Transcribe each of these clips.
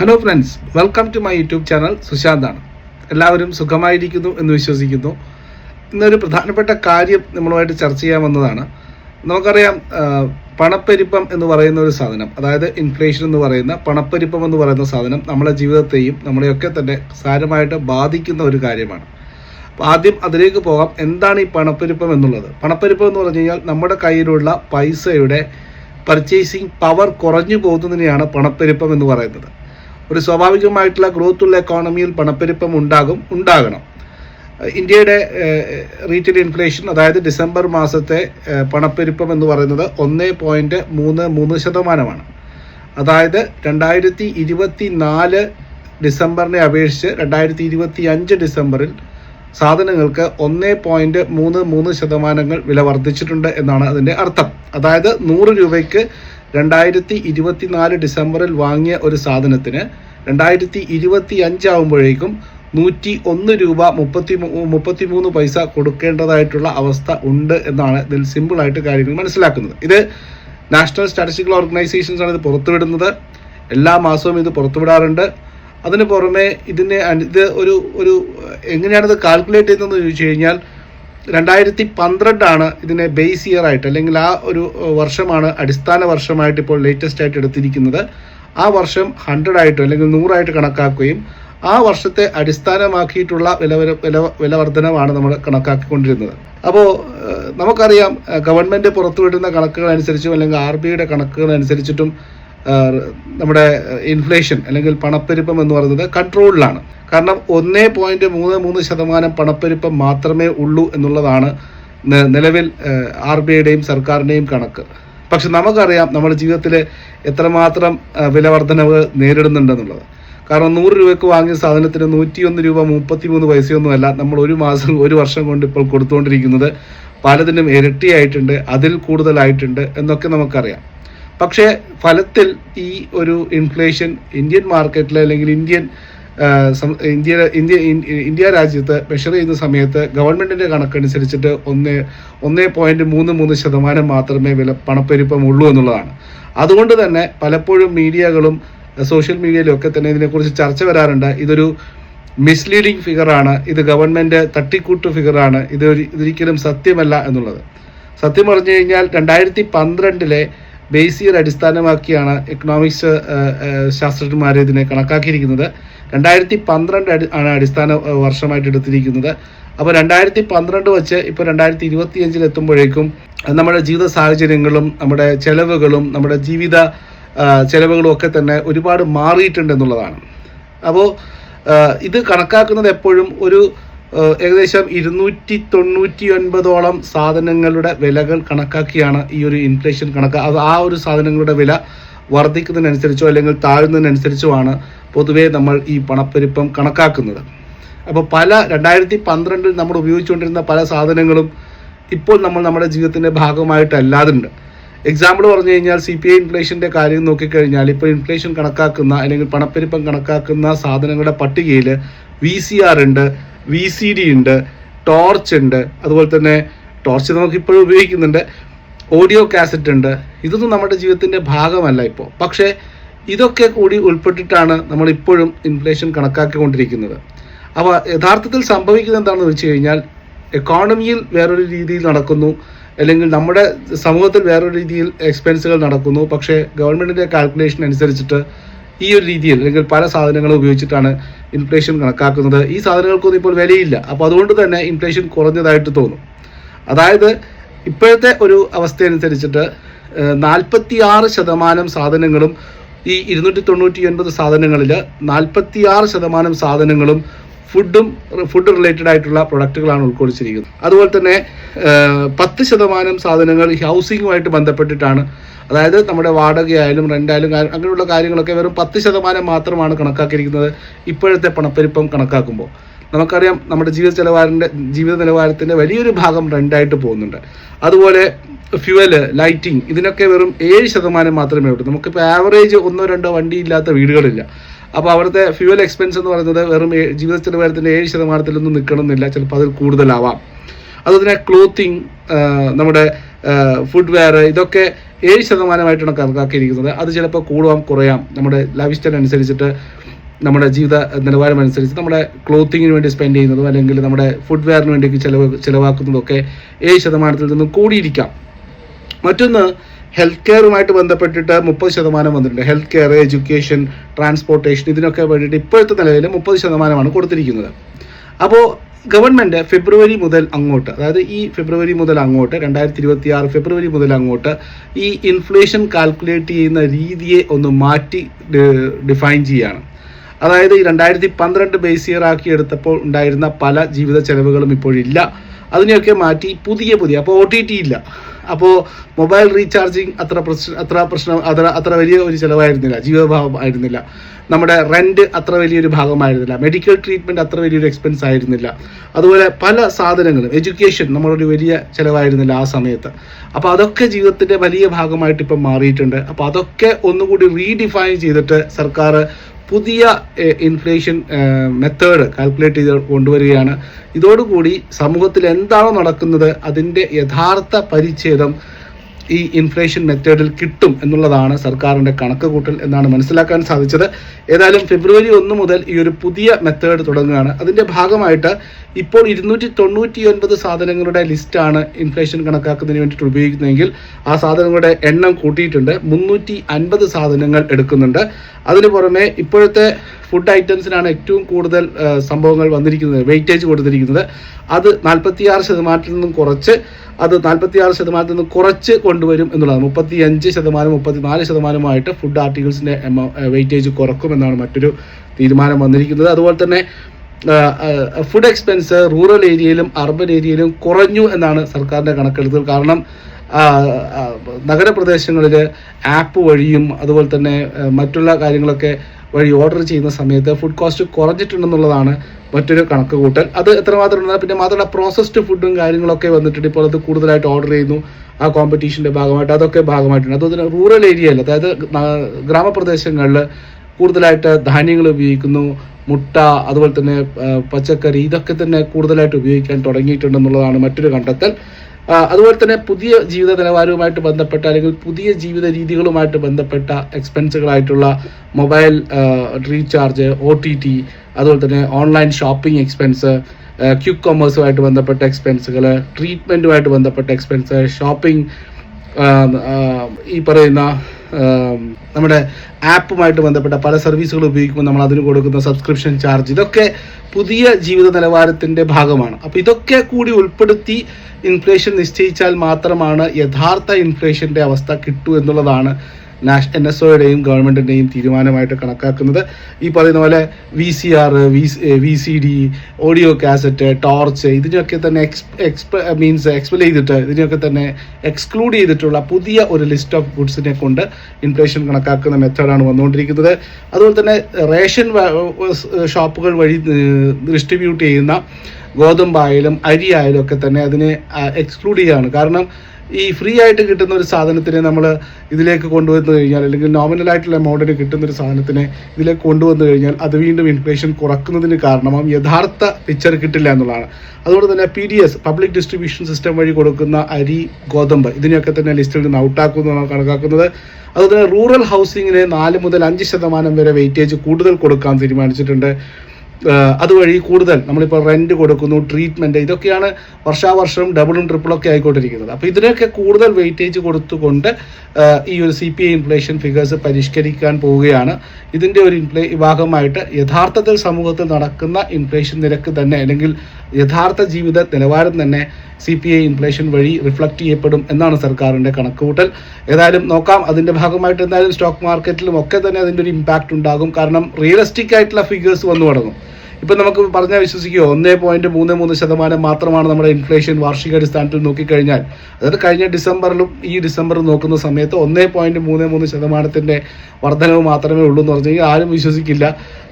Hello friends welcome to my YouTube channel സുശാന്താണ് എല്ലാവരും സുഖമായിരിക്കുന്നു എന്ന് വിശ്വസിക്കുന്നു. ഇന്നൊരു പ്രധാനപ്പെട്ട കാര്യം നമ്മളുമായിട്ട് ചർച്ച ചെയ്യാൻ വന്നതാണ്. നമുക്കറിയാം പണപ്പെരുപ്പം എന്ന് പറയുന്ന ഒരു സാധനം അതായത് ഇൻഫ്ലേഷൻ എന്ന് പറയുന്ന പണപ്പെരുപ്പം എന്ന് പറയുന്ന സാധനം നമ്മുടെ ജീവിതത്തെയും നമ്മളെയൊക്കെ തന്നെ സാരമായിട്ട് ബാധിക്കുന്ന ഒരു കാര്യമാണ്. അപ്പോൾ ആദ്യം അതിലേക്ക് പോകാം എന്താണ് ഈ പണപ്പെരുപ്പം എന്നുള്ളത്? പണപ്പെരുപ്പം എന്ന് പറഞ്ഞു കഴിഞ്ഞാൽ നമ്മുടെ കയ്യിലുള്ള പൈസയുടെ പർച്ചേസിങ് പവർ കുറഞ്ഞു പോകുന്നതിനെയാണ് പണപ്പെരുപ്പം എന്ന് പറയുന്നത്. ഒരു സ്വാഭാവികമായിട്ടുള്ള ഗ്രോത്ത് ഉള്ള എക്കോണമിയിൽ പണപ്പെരുപ്പം ഉണ്ടാകും ഉണ്ടാകണം. ഇന്ത്യയുടെ റീറ്റെയിൽ ഇൻഫ്ലേഷൻ അതായത് ഡിസംബർ മാസത്തെ പണപ്പെരുപ്പം എന്ന് പറയുന്നത് ഒന്ന് പോയിന്റ് മൂന്ന് മൂന്ന് ശതമാനമാണ്. അതായത് രണ്ടായിരത്തി ഇരുപത്തി നാല് ഡിസംബറിനെ അപേക്ഷിച്ച് രണ്ടായിരത്തി ഇരുപത്തി അഞ്ച് ഡിസംബറിൽ സാധനങ്ങൾക്ക് ഒന്ന് പോയിന്റ് മൂന്ന് മൂന്ന് ശതമാനങ്ങൾ വില വർദ്ധിച്ചിട്ടുണ്ട് എന്നാണ് അതിന്റെ അർത്ഥം. അതായത് നൂറ് രൂപയ്ക്ക് രണ്ടായിരത്തി ഇരുപത്തിനാല് ഡിസംബറിൽ വാങ്ങിയ ഒരു സാധനത്തിന് രണ്ടായിരത്തി ഇരുപത്തി അഞ്ചാവുമ്പോഴേക്കും നൂറ്റി ഒന്ന് രൂപ മുപ്പത്തി മുപ്പത്തി മൂന്ന് പൈസ കൊടുക്കേണ്ടതായിട്ടുള്ള അവസ്ഥ ഉണ്ട് എന്നാണ് ഇതിൽ സിമ്പിളായിട്ട് കാര്യങ്ങൾ മനസ്സിലാക്കുന്നത്. ഇത് നാഷണൽ സ്റ്റാറ്റിസ്റ്റിക്കൽ ഓർഗനൈസേഷൻസ് ആണ് ഇത് പുറത്തുവിടുന്നത്. എല്ലാ മാസവും ഇത് പുറത്തുവിടാറുണ്ട്. അതിന് പുറമെ ഇതിനെ ഇത് ഒരു ഒരു എങ്ങനെയാണ് ഇത് കാൽക്കുലേറ്റ് ചെയ്യുന്നതെന്ന് ചോദിച്ചു കഴിഞ്ഞാൽ രണ്ടായിരത്തി പന്ത്രണ്ടാണ് ഇതിനെ ബേസ് ഇയർ ആയിട്ട് അല്ലെങ്കിൽ ആ ഒരു വർഷമാണ് അടിസ്ഥാന വർഷമായിട്ട് ഇപ്പോൾ ലേറ്റസ്റ്റ് ആയിട്ട് എടുത്തിരിക്കുന്നത്. ആ വർഷം ഹൺഡ്രഡ് ആയിട്ട് അല്ലെങ്കിൽ നൂറായിട്ട് കണക്കാക്കുകയും ആ വർഷത്തെ അടിസ്ഥാനമാക്കിയിട്ടുള്ള വില വില വില വർധനമാണ് നമ്മൾ കണക്കാക്കിക്കൊണ്ടിരുന്നത്. അപ്പോൾ നമുക്കറിയാം ഗവൺമെന്റ് പുറത്തുവിടുന്ന കണക്കുകൾ അനുസരിച്ചും അല്ലെങ്കിൽ ആർ ബി ഐയുടെ കണക്കുകൾ അനുസരിച്ചിട്ടും നമ്മുടെ ഇൻഫ്ലേഷൻ അല്ലെങ്കിൽ പണപ്പെരുപ്പം എന്ന് പറയുന്നത് കൺട്രോളിലാണ് കാരണം ഒന്നേ പോയിന്റ് മൂന്ന് മൂന്ന് ശതമാനം പണപ്പെരുപ്പം മാത്രമേ ഉള്ളൂ എന്നുള്ളതാണ് നിലവിൽ ആർ ബി ഐയുടെയും സർക്കാരിന്റെയും കണക്ക്. പക്ഷെ നമുക്കറിയാം നമ്മുടെ ജീവിതത്തിൽ എത്രമാത്രം വിലവർദ്ധനവ് നേരിടുന്നുണ്ടെന്നുള്ളത്. കാരണം നൂറ് രൂപയ്ക്ക് വാങ്ങിയ സാധനത്തിന് നൂറ്റിയൊന്ന് രൂപ മുപ്പത്തി മൂന്ന് പൈസയൊന്നുമല്ല നമ്മൾ ഒരു മാസം ഒരു വർഷം കൊണ്ട് ഇപ്പോൾ കൊടുത്തുകൊണ്ടിരിക്കുന്നത്. പലതിനും ഇരട്ടിയായിട്ടുണ്ട് അതിൽ കൂടുതലായിട്ടുണ്ട് എന്നൊക്കെ നമുക്കറിയാം. പക്ഷേ ഫലത്തിൽ ഈ ഒരു ഇൻഫ്ലേഷൻ ഇന്ത്യൻ മാർക്കറ്റിൽ അല്ലെങ്കിൽ ഇന്ത്യൻ ഇന്ത്യ ഇന്ത്യ ഇന്ത്യ രാജ്യത്ത് മെഷർ ചെയ്യുന്ന സമയത്ത് ഗവൺമെന്റിന്റെ കണക്കനുസരിച്ചിട്ട് ഒന്ന് ഒന്ന് പോയിന്റ് മൂന്ന് മൂന്ന് ശതമാനം മാത്രമേ വില പണപ്പെരുപ്പം ഉള്ളൂ എന്നുള്ളതാണ്. അതുകൊണ്ട് തന്നെ പലപ്പോഴും മീഡിയകളും സോഷ്യൽ മീഡിയയിലും ഒക്കെ തന്നെ ഇതിനെക്കുറിച്ച് ചർച്ച വരാറുണ്ട്. ഇതൊരു മിസ്ലീഡിംഗ് ഫിഗറാണ് ഇത് ഗവൺമെന്റ് തട്ടിക്കൂട്ട് ഫിഗറാണ് ഇത് ഇതൊരിക്കലും സത്യമല്ല എന്നുള്ളത്. സത്യം പറഞ്ഞു കഴിഞ്ഞാൽ രണ്ടായിരത്തി പന്ത്രണ്ടിലെ ബേസ് ഇയർ അടിസ്ഥാനമാക്കിയാണ് എക്കണോമിക്സ് ശാസ്ത്രജ്ഞന്മാർ ഇതിനെ കണക്കാക്കിയിരിക്കുന്നത്. രണ്ടായിരത്തി പന്ത്രണ്ട് ആണ് അടിസ്ഥാന വർഷമായിട്ട് എടുത്തിരിക്കുന്നത്. അപ്പോൾ രണ്ടായിരത്തി പന്ത്രണ്ട് വെച്ച് ഇപ്പോൾ രണ്ടായിരത്തി ഇരുപത്തി അഞ്ചിൽ എത്തുമ്പോഴേക്കും നമ്മുടെ ജീവിത സാഹചര്യങ്ങളും നമ്മുടെ ചെലവുകളും നമ്മുടെ ജീവിത ചെലവുകളും ഒക്കെ തന്നെ ഒരുപാട് മാറിയിട്ടുണ്ട് എന്നുള്ളതാണ്. അപ്പോൾ ഇത് കണക്കാക്കുന്നത് എപ്പോഴും ഒരു ഏകദേശം ഇരുന്നൂറ്റി തൊണ്ണൂറ്റി ഒൻപതോളം സാധനങ്ങളുടെ വിലകൾ കണക്കാക്കിയാണ് ഈ ഒരു ഇൻഫ്ലേഷൻ കണക്ക്. അത് ആ ഒരു സാധനങ്ങളുടെ വില വർദ്ധിക്കുന്നതിനനുസരിച്ചോ അല്ലെങ്കിൽ താഴുന്നതിനനുസരിച്ചുമാണ് പൊതുവേ നമ്മൾ ഈ പണപ്പെരുപ്പം കണക്കാക്കുന്നത്. അപ്പോൾ പല രണ്ടായിരത്തി പന്ത്രണ്ടിൽ നമ്മൾ ഉപയോഗിച്ചുകൊണ്ടിരുന്ന പല സാധനങ്ങളും ഇപ്പോൾ നമ്മൾ നമ്മുടെ ജീവിതത്തിന്റെ ഭാഗമായിട്ടല്ലാതുണ്ട്. എക്സാമ്പിൾ പറഞ്ഞു കഴിഞ്ഞാൽ സി പി ഐ ഇൻഫ്ലേഷന്റെ കാര്യം നോക്കിക്കഴിഞ്ഞാൽ ഇപ്പോൾ ഇൻഫ്ലേഷൻ കണക്കാക്കുന്ന അല്ലെങ്കിൽ പണപ്പെരുപ്പം കണക്കാക്കുന്ന സാധനങ്ങളുടെ പട്ടികയിൽ വി സി ആർ ഉണ്ട് വി സി ഡി ഉണ്ട് ടോർച്ച് ഉണ്ട് അതുപോലെ തന്നെ ടോർച്ച് നമുക്ക് ഇപ്പോഴും ഉപയോഗിക്കുന്നുണ്ട് ഓഡിയോ കാസറ്റ് ഉണ്ട്. ഇതൊന്നും നമ്മുടെ ജീവിതത്തിന്റെ ഭാഗമല്ല ഇപ്പോൾ പക്ഷേ ഇതൊക്കെ കൂടി ഉൾപ്പെട്ടിട്ടാണ് നമ്മൾ ഇപ്പോഴും ഇൻഫ്ലേഷൻ കണക്കാക്കിക്കൊണ്ടിരിക്കുന്നത്. അപ്പോൾ യഥാർത്ഥത്തിൽ സംഭവിക്കുന്നത് എന്താണെന്ന് വെച്ച് കഴിഞ്ഞാൽ എക്കോണമിയിൽ വേറൊരു രീതിയിൽ നടക്കുന്നു അല്ലെങ്കിൽ നമ്മുടെ സമൂഹത്തിൽ വേറൊരു രീതിയിൽ എക്സ്പെൻസുകൾ നടക്കുന്നു. പക്ഷേ ഗവൺമെന്റിന്റെ കാൽക്കുലേഷൻ അനുസരിച്ചിട്ട് ഈ ഒരു രീതിയിൽ അല്ലെങ്കിൽ പല സാധനങ്ങളും ഉപയോഗിച്ചിട്ടാണ് ഇൻഫ്ലേഷൻ കണക്കാക്കുന്നത്. ഈ സാധനങ്ങൾക്കൊന്നും ഇപ്പോൾ വിലയില്ല. അപ്പോൾ അതുകൊണ്ട് തന്നെ ഇൻഫ്ലേഷൻ കുറഞ്ഞതായിട്ട് തോന്നും. അതായത് ഇപ്പോഴത്തെ ഒരു അവസ്ഥ അനുസരിച്ചിട്ട് നാൽപ്പത്തി ആറ് ശതമാനം സാധനങ്ങളും ഈ ഇരുന്നൂറ്റി തൊണ്ണൂറ്റി ഒൻപത് സാധനങ്ങളിൽ നാൽപ്പത്തി ആറ് ശതമാനം സാധനങ്ങളും ഫുഡും ഫുഡ് റിലേറ്റഡ് ആയിട്ടുള്ള പ്രൊഡക്റ്റുകളാണ് ഉൾക്കൊള്ളിച്ചിരിക്കുന്നത്. അതുപോലെ തന്നെ പത്ത് ശതമാനം സാധനങ്ങൾ ഹൗസിങ്ങുമായിട്ട് ബന്ധപ്പെട്ടിട്ടാണ് അതായത് നമ്മുടെ വാടകയായാലും റെന്റായാലും അങ്ങനെയുള്ള കാര്യങ്ങളൊക്കെ വെറും പത്ത് ശതമാനം മാത്രമാണ് കണക്കാക്കിയിരിക്കുന്നത് ഇപ്പോഴത്തെ പണപ്പെരുപ്പം കണക്കാക്കുമ്പോൾ. നമുക്കറിയാം നമ്മുടെ ജീവിത നിലവാരത്തിന്റെ ജീവിത നിലവാരത്തിന്റെ വലിയൊരു ഭാഗം റെന്റായിട്ട് പോകുന്നുണ്ട്. അതുപോലെ ഫ്യുവൽ ലൈറ്റിംഗ് ഇതിനൊക്കെ വെറും ഏഴ് ശതമാനം മാത്രമേ ഉള്ളൂ. നമുക്കിപ്പോൾ ആവറേജ് ഒന്നോ രണ്ടോ വണ്ടി ഇല്ലാത്ത വീടുകളില്ല. അപ്പോൾ അവിടുത്തെ ഫ്യുവൽ എക്സ്പെൻസ് എന്ന് പറയുന്നത് വെറും ജീവിത നിലവാരത്തിന്റെ ഏഴ് ശതമാനത്തിലൊന്നും നിൽക്കണമെന്നില്ല. ചിലപ്പോൾ അതിൽ കൂടുതലാവാം. അതുപോലെ ക്ലോത്തിങ് നമ്മുടെ ഫുഡ് വെയർ ഇതൊക്കെ ഏഴ് ശതമാനമായിട്ടാണ് കണക്കാക്കിയിരിക്കുന്നത്. അത് ചിലപ്പോൾ കൂടുവാം കുറയാം. നമ്മുടെ ലൈഫ് സ്റ്റൈൽ അനുസരിച്ചിട്ട് നമ്മുടെ ജീവിത നിലവാരം അനുസരിച്ച് നമ്മുടെ ക്ലോത്തിങ്ങിന് വേണ്ടി സ്പെൻഡ് ചെയ്യുന്നതും അല്ലെങ്കിൽ നമ്മുടെ ഫുഡ് വെയറിന് വേണ്ടി ചിലവ് ചിലവാക്കുന്നതും ഒക്കെ ഏഴ് ശതമാനത്തിൽ നിന്നും കൂടിയിരിക്കാം. മറ്റൊന്ന് ഹെൽത്ത് കെയറുമായിട്ട് ബന്ധപ്പെട്ടിട്ട് മുപ്പത് ശതമാനം വന്നിട്ടുണ്ട്. ഹെൽത്ത് കെയർ എഡ്യൂക്കേഷൻ ട്രാൻസ്പോർട്ടേഷൻ ഇതിനൊക്കെ വേണ്ടിയിട്ട് ഇപ്പോഴത്തെ നിലയിൽ മുപ്പത് ശതമാനമാണ് കൊടുത്തിരിക്കുന്നത്. അപ്പോൾ ഗവൺമെന്റ് ഫെബ്രുവരി മുതൽ അങ്ങോട്ട് അതായത് ഈ ഫെബ്രുവരി മുതൽ അങ്ങോട്ട് രണ്ടായിരത്തി ഇരുപത്തി ആറ് ഫെബ്രുവരി മുതൽ അങ്ങോട്ട് ഈ ഇൻഫ്ലേഷൻ കാൽക്കുലേറ്റ് ചെയ്യുന്ന രീതിയെ ഒന്ന് മാറ്റി ഡിഫൈൻ ചെയ്യുകയാണ് അതായത് ഈ രണ്ടായിരത്തി പന്ത്രണ്ട് ബേസ് ഇയർ ആക്കി എടുത്തപ്പോൾ ഉണ്ടായിരുന്ന പല ജീവിത ചെലവുകളും ഇപ്പോഴില്ല. അതിനെയൊക്കെ മാറ്റി പുതിയ പുതിയ അപ്പോൾ ഒ ടി ടി ഇല്ല. അപ്പോൾ മൊബൈൽ റീചാർജിങ് അത്ര പ്രശ്നം അത്ര പ്രശ്നം അത്ര അത്ര വലിയ ഒരു ചിലവായിരുന്നില്ല. ജീവഭാവം ആയിരുന്നില്ല നമ്മുടെ റെന്റ് അത്ര വലിയൊരു ഭാഗമായിരുന്നില്ല. മെഡിക്കൽ ട്രീറ്റ്മെന്റ് അത്ര വലിയൊരു എക്സ്പെൻസ് ആയിരുന്നില്ല. അതുപോലെ പല സാധനങ്ങളും എഡ്യൂക്കേഷൻ നമ്മളൊരു വലിയ ചിലവായിരുന്നില്ല ആ സമയത്ത്. അപ്പോൾ അതൊക്കെ ജീവിതത്തിന്റെ വലിയ ഭാഗമായിട്ട് ഇപ്പം മാറിയിട്ടുണ്ട്. അപ്പോൾ അതൊക്കെ ഒന്നുകൂടി റീഡിഫൈൻ ചെയ്തിട്ട് സർക്കാർ പുതിയ ഇൻഫ്ലേഷൻ മെത്തേഡ് കാൽക്കുലേറ്റ് ചെയ്ത് കൊണ്ടുവരികയാണ്. ഇതോടുകൂടി സമൂഹത്തിൽ എന്താണോ നടക്കുന്നത്? അതിന്റെ യഥാർത്ഥ പരിച്ഛേദം ഈ ഇൻഫ്ലേഷൻ മെത്തേഡിൽ കിട്ടും എന്നുള്ളതാണ് സർക്കാരിന്റെ കണക്ക് കൂട്ടൽ എന്നാണ് മനസ്സിലാക്കാൻ സാധിച്ചത്. ഏതായാലും ഫെബ്രുവരി ഒന്ന് മുതൽ ഈ ഒരു പുതിയ മെത്തേഡ് തുടങ്ങുകയാണ്. അതിന്റെ ഭാഗമായിട്ട് ഇപ്പോൾ ഇരുന്നൂറ്റി തൊണ്ണൂറ്റി ഒൻപത് സാധനങ്ങളുടെ ലിസ്റ്റാണ് ഇൻഫ്ലേഷൻ കണക്കാക്കുന്നതിന് വേണ്ടിയിട്ട് ഉപയോഗിക്കുന്നതെങ്കിൽ ആ സാധനങ്ങളുടെ എണ്ണം കൂട്ടിയിട്ടുണ്ട്. മുന്നൂറ്റി അൻപത് സാധനങ്ങൾ എടുക്കുന്നുണ്ട്. അതിന് പുറമെ ഇപ്പോഴത്തെ ഫുഡ് ഐറ്റംസിനാണ് ഏറ്റവും കൂടുതൽ സംഭവങ്ങൾ വന്നിരിക്കുന്നത് വെയിറ്റേജ് കൊടുത്തിരിക്കുന്നത്. അത് നാൽപ്പത്തിയാറ് ശതമാനത്തിൽ നിന്നും കുറച്ച് അത് നാൽപ്പത്തിയാറ് ശതമാനത്തിൽ നിന്നും കുറച്ച് കൊണ്ടുവരും എന്നുള്ളതാണ്. മുപ്പത്തി അഞ്ച് ശതമാനം മുപ്പത്തിനാല് ശതമാനമായിട്ട് ഫുഡ് ആർട്ടിക്കിൾസിന്റെ വെയിറ്റേജ് കുറക്കുമെന്നാണ് മറ്റൊരു തീരുമാനം വന്നിരിക്കുന്നത്. അതുപോലെ തന്നെ ഫുഡ് എക്സ്പെൻസ് റൂറൽ ഏരിയയിലും അർബൻ ഏരിയയിലും കുറഞ്ഞു എന്നാണ് സർക്കാരിന്റെ കണക്കെടുത്തത്. കാരണം നഗരപ്രദേശങ്ങളിൽ ആപ്പ് വഴിയും അതുപോലെ തന്നെ മറ്റുള്ള കാര്യങ്ങളൊക്കെ വഴി ഓർഡർ ചെയ്യുന്ന സമയത്ത് ഫുഡ് കോസ്റ്റ് കുറഞ്ഞിട്ടുണ്ടെന്നുള്ളതാണ് മറ്റൊരു കണക്ക് കൂട്ടൽ. അത് എത്രമാത്രം ഉണ്ടെന്നാൽ പിന്നെ മാത്രമല്ല പ്രോസസ്ഡ് ഫുഡും കാര്യങ്ങളൊക്കെ വന്നിട്ടുണ്ട്. ഇപ്പോൾ അത് കൂടുതലായിട്ട് ഓർഡർ ചെയ്യുന്നു. ആ കോമ്പറ്റീഷന്റെ ഭാഗമായിട്ട് അതൊക്കെ ഭാഗമായിട്ടുണ്ട്. അതുപോലെ റൂറൽ ഏരിയയിൽ അതായത് ഗ്രാമപ്രദേശങ്ങളിൽ കൂടുതലായിട്ട് ധാന്യങ്ങൾ ഉപയോഗിക്കുന്നു. മുട്ട അതുപോലെ തന്നെ പച്ചക്കറി ഇതൊക്കെ തന്നെ കൂടുതലായിട്ട് ഉപയോഗിക്കാൻ തുടങ്ങിയിട്ടുണ്ടെന്നുള്ളതാണ് മറ്റൊരു കണ്ടെത്തൽ. അതുപോലെ തന്നെ പുതിയ ജീവിത നിലവാരവുമായിട്ട് ബന്ധപ്പെട്ട അല്ലെങ്കിൽ പുതിയ ജീവിത രീതികളുമായിട്ട് ബന്ധപ്പെട്ട എക്സ്പെൻസുകളായിട്ടുള്ള mobile recharge O T T അതുപോലെ തന്നെ ഓൺലൈൻ ഷോപ്പിംഗ് എക്സ്പെൻസ് ക്യുക്ക് കൊമേഴ്സുമായിട്ട് ബന്ധപ്പെട്ട എക്സ്പെൻസുകൾ ട്രീറ്റ്മെന്റുമായിട്ട് ബന്ധപ്പെട്ട എക്സ്പെൻസ് ഷോപ്പിംഗ് ഈ പറയുന്ന നമ്മുടെ ആപ്പുമായിട്ട് ബന്ധപ്പെട്ട പല സർവീസുകൾ ഉപയോഗിക്കുമ്പോൾ നമ്മൾ അതിന് കൊടുക്കുന്ന സബ്സ്ക്രിപ്ഷൻ ചാർജ് ഇതൊക്കെ പുതിയ ജീവിത നിലവാരത്തിന്റെ ഭാഗമാണ്. അപ്പോൾ ഇതൊക്കെ കൂടി ഉൾപ്പെടുത്തി ഇൻഫ്ലേഷൻ നിശ്ചയിച്ചാൽ മാത്രമാണ് യഥാർത്ഥ ഇൻഫ്ലേഷന്റെ അവസ്ഥ കിട്ടൂ എന്നുള്ളതാണ് നാഷ് എൻ എസ് ഒയുടെയും ഗവൺമെന്റിന്റെയും തീരുമാനമായിട്ട് കണക്കാക്കുന്നത്. ഈ പറയുന്ന പോലെ V C R V C D audio cassette torch ഇതിനൊക്കെ തന്നെ എക്സ് മീൻസ് എക്സ്പെൽ ചെയ്തിട്ട് ഇതിനൊക്കെ തന്നെ എക്സ്ക്ലൂഡ് ചെയ്തിട്ടുള്ള പുതിയ ഒരു ലിസ്റ്റ് ഓഫ് ഗുഡ്സിനെ കൊണ്ട് ഇൻഫ്ലേഷൻ കണക്കാക്കുന്ന മെത്തേഡാണ് വന്നുകൊണ്ടിരിക്കുന്നത്. അതുപോലെ തന്നെ റേഷൻ ഷോപ്പുകൾ വഴി ഡിസ്ട്രിബ്യൂട്ട് ചെയ്യുന്ന ഗോതമ്പായാലും അരിയായാലും ഒക്കെ തന്നെ അതിനെ എക്സ്ക്ലൂഡ് ചെയ്യുകയാണ് കാരണം ഈ ഫ്രീ ആയിട്ട് കിട്ടുന്ന ഒരു സാധനത്തിനെ നമ്മൾ ഇതിലേക്ക് കൊണ്ടുവന്നു കഴിഞ്ഞാൽ അല്ലെങ്കിൽ നോമിനൽ ആയിട്ടുള്ള എമൗണ്ടിന് കിട്ടുന്ന ഒരു സാധനത്തിനെ ഇതിലേക്ക് കൊണ്ടുവന്നു കഴിഞ്ഞാൽ അത് വീണ്ടും ഇൻഫ്ലേഷൻ കുറക്കുന്നതിന് കാരണമാവും. യഥാർത്ഥ പിക്ചർ കിട്ടില്ല എന്നുള്ളതാണ്. അതുകൊണ്ട് തന്നെ P D S public distribution system വഴി കൊടുക്കുന്ന അരി ഗോതമ്പ് ഇതിനെയൊക്കെ തന്നെ ലിസ്റ്റിൽ നിന്ന് ഔട്ടാക്കുന്നതാണ് കണക്കാക്കുന്നത്. അതുപോലെ റൂറൽ ഹൗസിങ്ങിന് നാല് മുതൽ അഞ്ച് ശതമാനം വരെ വെയിറ്റേജ് കൂടുതൽ കൊടുക്കാൻ തീരുമാനിച്ചിട്ടുണ്ട്. അതുവഴി കൂടുതൽ നമ്മളിപ്പോൾ റെന്റ് കൊടുക്കുന്നു ട്രീറ്റ്മെന്റ് ഇതൊക്കെയാണ് വർഷാവർഷം ഡബിളും ട്രിപ്പിളും ഒക്കെ ആയിക്കൊണ്ടിരിക്കുന്നത്. അപ്പോൾ ഇതിനൊക്കെ കൂടുതൽ വെയിറ്റേജ് കൊടുത്തുകൊണ്ട് ഈ ഒരു C P I inflation figures പരിഷ്കരിക്കാൻ പോവുകയാണ്. ഇതിന്റെ ഒരു ഇൻഫ്ലേ ഭാഗമായിട്ട് യഥാർത്ഥത്തിൽ സമൂഹത്തിൽ നടക്കുന്ന ഇൻഫ്ലേഷൻ നിരക്ക് തന്നെ അല്ലെങ്കിൽ യഥാർത്ഥ ജീവിത നിലവാരം തന്നെ സി പി ഐ ഇൻഫ്ലേഷൻ വഴി റിഫ്ലക്റ്റ് ചെയ്യപ്പെടും എന്നാണ് സർക്കാരിന്റെ കണക്കുകൂട്ടൽ. ഏതായാലും നോക്കാം അതിന്റെ ഭാഗമായിട്ട് എന്തായാലും സ്റ്റോക്ക് മാർക്കറ്റിലും ഒക്കെ തന്നെ അതിന്റെ ഒരു ഇമ്പാക്റ്റ് ഉണ്ടാകും. കാരണം റിയലിസ്റ്റിക് ആയിട്ടുള്ള ഫിഗേഴ്സ് വന്നു തുടങ്ങും. ഇപ്പം നമുക്ക് പറഞ്ഞാൽ വിശ്വസിക്കുമോ ഒന്നേ പോയിന്റ് മൂന്ന് മൂന്ന് ശതമാനം മാത്രമാണ് നമ്മുടെ ഇൻഫ്ലേഷൻ വാർഷികാടിസ്ഥാനത്തിൽ നോക്കിക്കഴിഞ്ഞാൽ. അതായത് കഴിഞ്ഞ ഡിസംബറിലും ഈ ഡിസംബറിൽ നോക്കുന്ന സമയത്ത് ഒന്നേ പോയിന്റ് മൂന്ന് മൂന്ന് ശതമാനത്തിന്റെ വർധനവ് മാത്രമേ ഉള്ളൂ എന്ന് പറഞ്ഞു കഴിഞ്ഞാൽ ആരും വിശ്വസിക്കില്ല.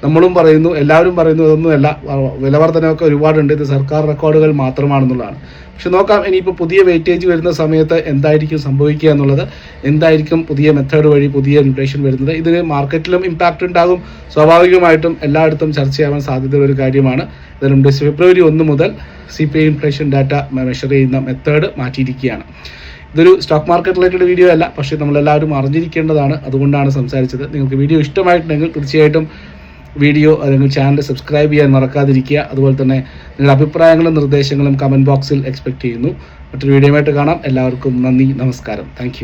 നമ്മളും പറയുന്നു എല്ലാവരും പറയുന്നു ഇതൊന്നുമല്ല വിലവർധനമൊക്കെ വില വർധനമൊക്കെ ഒരുപാടുണ്ട് ഇത് സർക്കാർ റെക്കോർഡുകൾ മാത്രമാണെന്നുള്ളതാണ്. പക്ഷെ നോക്കാം ഇനിയിപ്പോൾ പുതിയ വെയിറ്റേജ് വരുന്ന സമയത്ത് എന്തായിരിക്കും സംഭവിക്കുക എന്നുള്ളത്. എന്തായിരിക്കും പുതിയ മെത്തേഡ് വഴി പുതിയ ഇൻഫ്ലേഷൻ വരുന്നത്. ഇതിന് മാർക്കറ്റിലും ഇമ്പാക്റ്റ് ഉണ്ടാകും. സ്വാഭാവികമായിട്ടും എല്ലായിടത്തും ചർച്ചയാവാൻ സാധ്യതയുള്ള ഒരു കാര്യമാണ്. ഇതിലുണ്ട് ഫെബ്രുവരി ഒന്ന് മുതൽ C P I inflation data measure ചെയ്യുന്ന മെത്തേഡ് മാറ്റിയിരിക്കുകയാണ്. ഇതൊരു സ്റ്റോക്ക് മാർക്കറ്റ് റിലേറ്റഡ് വീഡിയോ അല്ല. പക്ഷേ നമ്മളെല്ലാവരും അറിഞ്ഞിരിക്കേണ്ടതാണ്. അതുകൊണ്ടാണ് സംസാരിച്ചത്. നിങ്ങൾക്ക് വീഡിയോ ഇഷ്ടമായിട്ടുണ്ടെങ്കിൽ തീർച്ചയായിട്ടും വീഡിയോ അല്ലെങ്കിൽ ചാനൽ സബ്സ്ക്രൈബ് ചെയ്യാൻ മറക്കാതിരിക്കുക. അതുപോലെ തന്നെ നിങ്ങളുടെ അഭിപ്രായങ്ങളും നിർദ്ദേശങ്ങളും കമന്റ് ബോക്സിൽ എക്സ്പെക്ട് ചെയ്യുന്നു. മറ്റൊരു വീഡിയോയുമായിട്ട് കാണാം. എല്ലാവർക്കും നന്ദി നമസ്കാരം. താങ്ക്